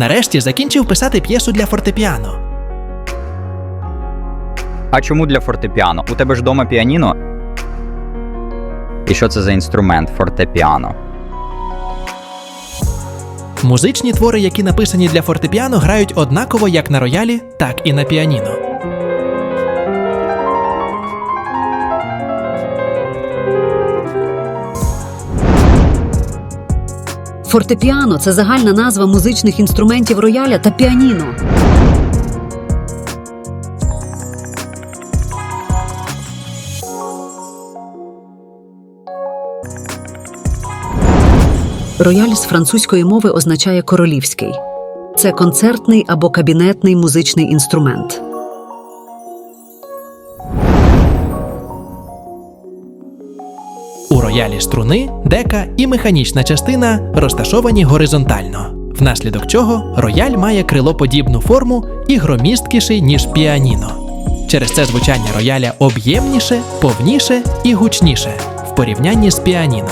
Нарешті закінчив писати п'єсу для фортепіано. А чому для фортепіано? У тебе ж вдома піаніно? І що це за інструмент фортепіано? Музичні твори, які написані для фортепіано, грають однаково як на роялі, так і на піаніно. Фортепіано це загальна назва музичних інструментів рояля та піаніно. Рояль з французької мови означає королівський. Це концертний або кабінетний музичний інструмент. Роялі струни, дека і механічна частина розташовані горизонтально, внаслідок чого рояль має крилоподібну форму і громісткіший, ніж піаніно. Через це звучання рояля об'ємніше, повніше і гучніше в порівнянні з піаніно.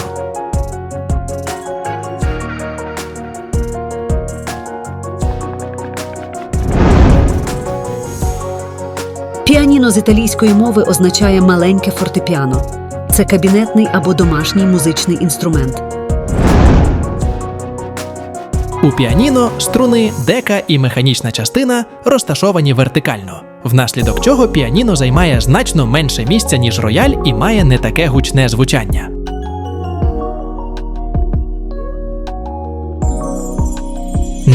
Піаніно з італійської мови означає маленьке фортепіано. Це кабінетний або домашній музичний інструмент. У піаніно струни, дека і механічна частина розташовані вертикально, внаслідок чого піаніно займає значно менше місця, ніж рояль, і має не таке гучне звучання.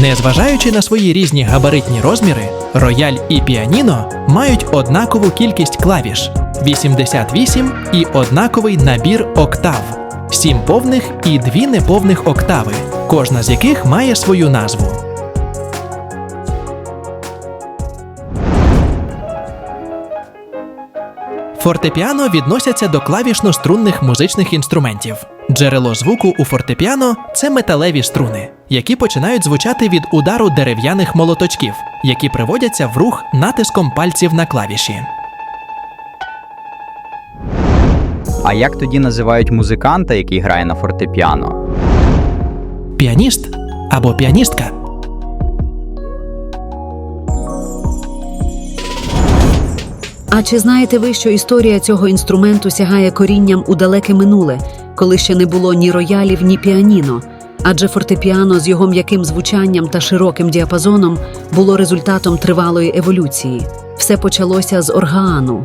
Незважаючи на свої різні габаритні розміри, рояль і піаніно мають однакову кількість клавіш 88 і однаковий набір октав 7 повних і 2 неповних октави, кожна з яких має свою назву. Фортепіано відносяться до клавішно-струнних музичних інструментів. Джерело звуку у фортепіано це металеві струни, які починають звучати від удару дерев'яних молоточків, які приводяться в рух натиском пальців на клавіші. А як тоді називають музиканта, який грає на фортепіано? Піаніст або піаністка. А чи знаєте ви, що історія цього інструменту сягає корінням у далеке минуле, коли ще не було ні роялів, ні піаніно? Адже фортепіано з його м'яким звучанням та широким діапазоном було результатом тривалої еволюції. Все почалося з органу.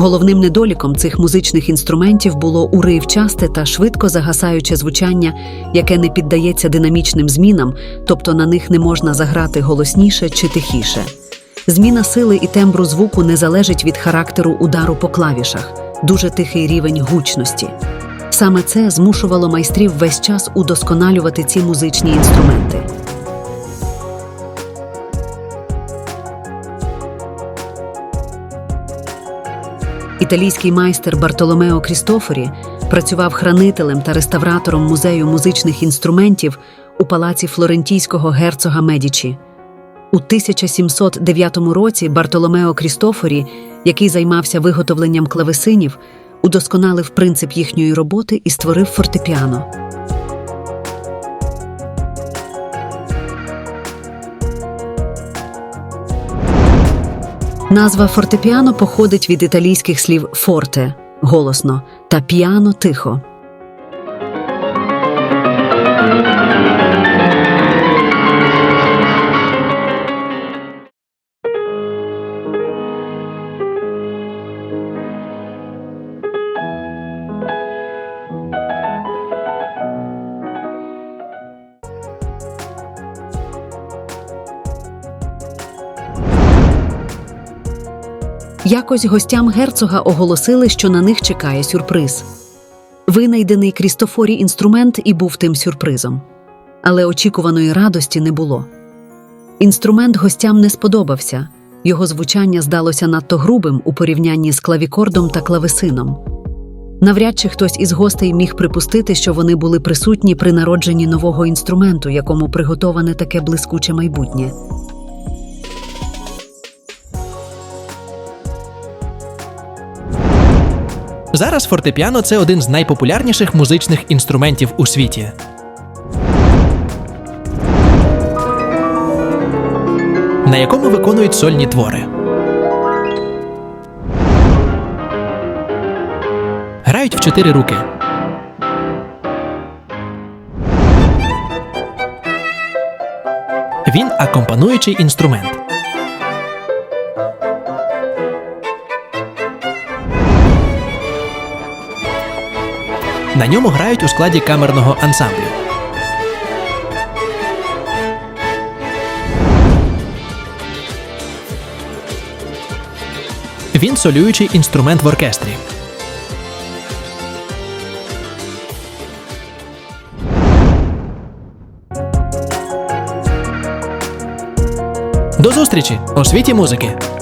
Головним недоліком цих музичних інструментів було уривчасте та швидко загасаюче звучання, яке не піддається динамічним змінам, тобто на них не можна заграти голосніше чи тихіше. Зміна сили і тембру звуку не залежить від характеру удару по клавішах, дуже тихий рівень гучності. Саме це змушувало майстрів весь час удосконалювати ці музичні інструменти. Італійський майстер Бартоломео Крістофорі працював хранителем та реставратором музею музичних інструментів у палаці флорентійського герцога Медічі. У 1709 році Бартоломео Крістофорі, який займався виготовленням клавесинів, удосконалив принцип їхньої роботи і створив фортепіано. Назва фортепіано походить від італійських слів форте голосно та піано тихо. Якось гостям герцога оголосили, що на них чекає сюрприз. Винайдений Крістофорі інструмент і був тим сюрпризом. Але очікуваної радості не було. Інструмент гостям не сподобався, його звучання здалося надто грубим у порівнянні з клавікордом та клавесином. Навряд чи хтось із гостей міг припустити, що вони були присутні при народженні нового інструменту, якому приготоване таке блискуче майбутнє. Зараз фортепіано це один з найпопулярніших музичних інструментів у світі. На якому виконують сольні твори. Грають в чотири руки. Він акомпануючий інструмент. На ньому грають у складі камерного ансамблю. Він солюючий інструмент в оркестрі. До зустрічі у світі музики!